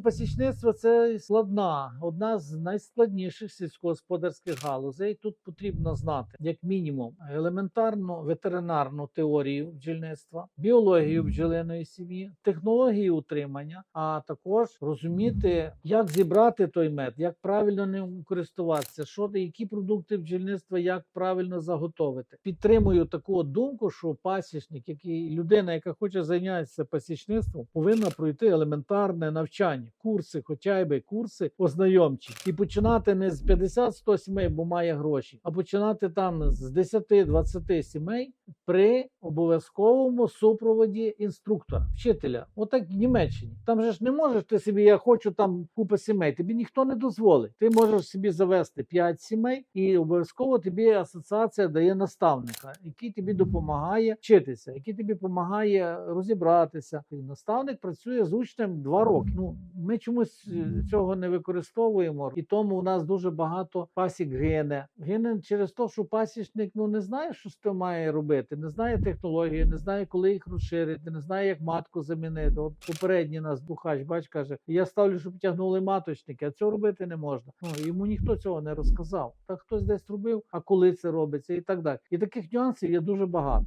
Пасічництво це складна, одна з найскладніших сільськогосподарських галузей. Тут потрібно знати як мінімум елементарну ветеринарну теорію бджільництва, біологію бджолиної сім'ї, технології утримання, а також розуміти, як зібрати той мед, як правильно ним користуватися, що які продукти бджільництва, як правильно заготовити. Підтримую таку думку, що пасічник, який людина, яка хоче зайнятися пасічництвом, повинна пройти елементарне навчання, курси, хоча б курси ознайомчі, і починати не з 50-100 сімей, бо має гроші, а починати там з 10-20 сімей при обов'язковому супроводі інструктора, вчителя. Отак в Німеччині. Там же ж не можеш ти собі, я хочу там купа сімей. Тобі ніхто не дозволить. Ти можеш собі завести 5 сімей, і обов'язково тобі асоціація дає наставника, який тобі допомагає вчитися, який тобі допомагає розібратися. І наставник працює з учнем 2 роки. Ну ми чомусь е, цього не використовуємо, і тому у нас дуже багато пасік гине. Гине через те, що пасічник ну не знає, що з тим має робити, не знає технології, не знає, коли їх розширити, не знає, як матку замінити. От попередній нас бухач, бач, каже: я ставлю, щоб тягнули маточники, а цього робити не можна. Ну йому ніхто цього не розказав. Так хтось десь робив, а коли це робиться, і так далі. І таких нюансів є дуже багато.